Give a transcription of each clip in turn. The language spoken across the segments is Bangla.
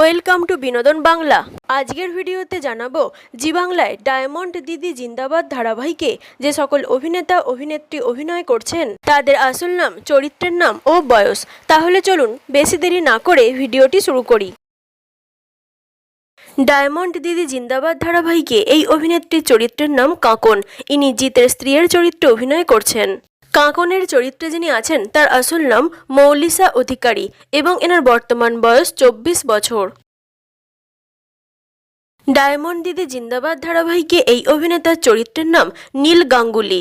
ওয়েলকাম টু বিনোদন বাংলা। আজকের ভিডিওতে জানাব, জি বাংলায় ডায়মন্ড দিদি জিন্দাবাদ ধারাবাহিকে যে সকল অভিনেতা, অভিনেত্রী অভিনয় করছেন, তাদের আসল নাম, চরিত্রের নাম ও বয়স। তাহলে চলুন বেশি দেরি না করে ভিডিওটি শুরু করি। ডায়মন্ড দিদি জিন্দাবাদ ধারাবাহিকে এই অভিনেত্রীর চরিত্রের নাম কাঁকন। ইনি জিতের স্ত্রীর চরিত্রে অভিনয় করছেন। কাঁকনের চরিত্রে যিনি আছেন, তার আসল নাম মৌলিসা অধিকারী এবং এনার বর্তমান বয়স চব্বিশ বছর। ডায়মন্ড দিদি জিন্দাবাদ ধারাবাহিকে এই অভিনেতার চরিত্রের নাম নীল গাঙ্গুলি।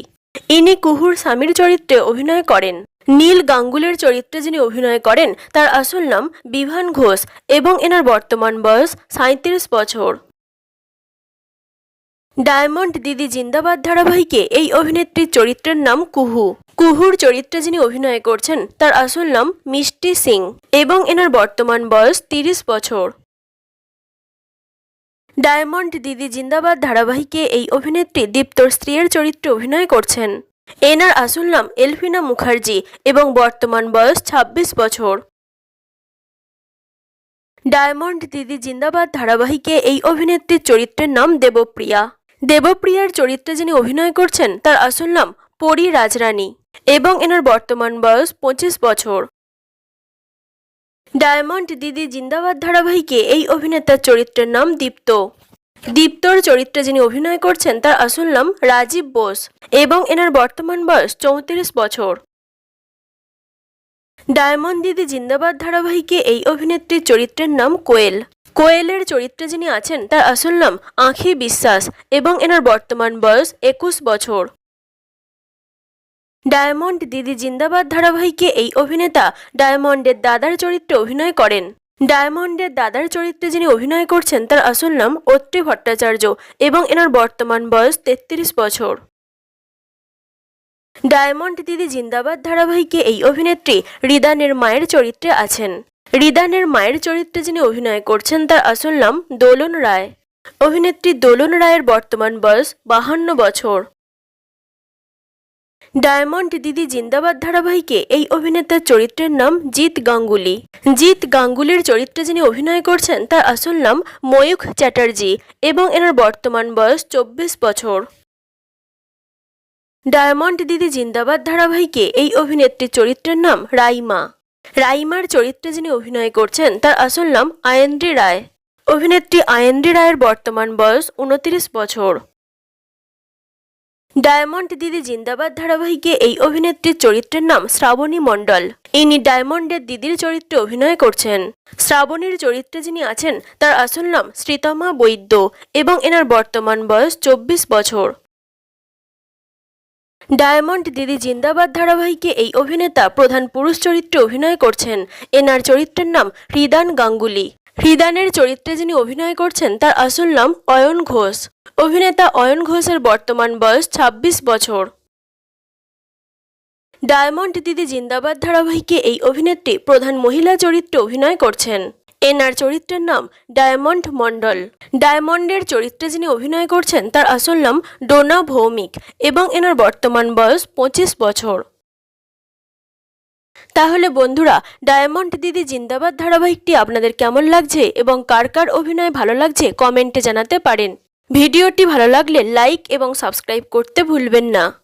ইনি কুহুর স্বামীর চরিত্রে অভিনয় করেন। নীল গাঙ্গুলের চরিত্রে যিনি অভিনয় করেন, তার আসল নাম বিভান ঘোষ এবং এনার বর্তমান বয়স সাঁত্রিশ বছর। ডায়মন্ড দিদি জিন্দাবাদ ধারাবাহিকে এই অভিনেত্রীর চরিত্রের নাম কুহু। কুহুর চরিত্রে যিনি অভিনয় করছেন, তার আসল নাম মিষ্টি সিং এবং এনার বর্তমান বয়স তিরিশ বছর। ডায়মন্ড দিদি জিন্দাবাদ ধারাবাহিকে এই অভিনেত্রী দীপ্তর স্ত্রীর চরিত্রে অভিনয় করছেন। এনার আসল নাম এলফিনা মুখার্জি এবং বর্তমান বয়স ২৬ বছর। ডায়মন্ড দিদি জিন্দাবাদ ধারাবাহিকে এই অভিনেত্রীর চরিত্রের নাম দেবপ্রিয়া। দেবপ্রিয়ার চরিত্রে যিনি অভিনয় করছেন, তার আসল নাম পরি রাজরানী এবং এনার বর্তমান বয়স পঁচিশ বছর। ডায়মন্ড দিদি জিন্দাবাদ ধারাবাহিকে এই অভিনেতার চরিত্রের নাম দীপ্ত। দীপ্তর চরিত্রে যিনি অভিনয় করছেন, তার আসল নাম রাজীব বোস এবং এনার বর্তমান বয়স চৌত্রিশ বছর। ডায়মন্ড দিদি জিন্দাবাদ ধারাবাহিকে এই অভিনেত্রীর চরিত্রের নাম কোয়েল। কোয়েলের চরিত্রে যিনি আছেন, তার আসল নাম আঁখি বিশ্বাস এবং এনার বর্তমান বয়স একুশ বছর। ডায়মন্ড দিদি জিন্দাবাদ ধারাবাহিকে এই অভিনেতা ডায়মন্ডের দাদার চরিত্রে অভিনয় করেন। ডায়মন্ডের দাদার চরিত্রে যিনি অভিনয় করছেন, তার আসল নাম অত্রি ভট্টাচার্য এবং এনার বর্তমান বয়স তেত্রিশ বছর। ডায়মন্ড দিদি জিন্দাবাদ ধারাবাহিকে এই অভিনেত্রী রিদানের মায়ের চরিত্রে আছেন। রিদানের মায়ের চরিত্রে যিনি অভিনয় করছেন, তার আসল নাম দোলন রায়। অভিনেত্রী দোলন রায়ের বর্তমান বয়স বাহান্ন বছর। ডায়মন্ড দিদি জিন্দাবাদ ধারাবাহিকে এই অভিনেতার চরিত্রের নাম জিৎ গাঙ্গুলি। জিৎ গাঙ্গুলির চরিত্রে যিনি অভিনয় করছেন, তার আসল নাম ময়ূখ চ্যাটার্জি এবং এনার বর্তমান বয়স চব্বিশ বছর। ডায়মন্ড দিদি জিন্দাবাদ ধারাবাহিকে এই অভিনেত্রীর চরিত্রের নাম রাইমা। রাইমার চরিত্রে যিনি অভিনয় করছেন, তার আসল নাম আয়েন্দ্রি রায়। অভিনেত্রী আয়েন্দ্রি রায়ের বর্তমান বয়স উনত্রিশ বছর। ডায়মন্ড দিদি জিন্দাবাদ ধারাবাহিকে এই অভিনেত্রীর চরিত্রের নাম শ্রাবণী মণ্ডল। ইনি ডায়মন্ডের দিদির চরিত্রে অভিনয় করছেন। শ্রাবণীর চরিত্রে যিনি আছেন, তার আসল নাম শ্রীতমা বৈদ্য এবং এনার বর্তমান বয়স চব্বিশ বছর। ডায়মন্ড দিদি জিন্দাবাদ ধারাবাহিকে এই অভিনেতা প্রধান পুরুষ চরিত্রে অভিনয় করছেন। এনার চরিত্রের নাম হৃদান গাঙ্গুলি। হৃদানের চরিত্রে যিনি অভিনয় করছেন, তার আসল নাম অয়ন ঘোষ। অভিনেতা অয়ন ঘোষের বর্তমান বয়স ২৬ বছর। ডায়মন্ড দিদি জিন্দাবাদ ধারাবাহিকে এই অভিনেত্রী প্রধান মহিলা চরিত্রে অভিনয় করছেন। এনার চরিত্রের নাম ডায়মন্ড মণ্ডল ডায়মন্ডের চরিত্রে যিনি অভিনয় করছেন, তার আসল নাম ডোনা ভৌমিক এবং এনার বর্তমান বয়স পঁচিশ বছর। তাহলে বন্ধুরা, ডায়মন্ড দিদি জিন্দাবাদ ধারাবাহিকটি আপনাদের কেমন লাগছে এবং কার কার অভিনয় ভালো লাগছে কমেন্টে জানাতে পারেন। ভিডিওটি ভালো লাগলে লাইক এবং সাবস্ক্রাইব করতে ভুলবেন না।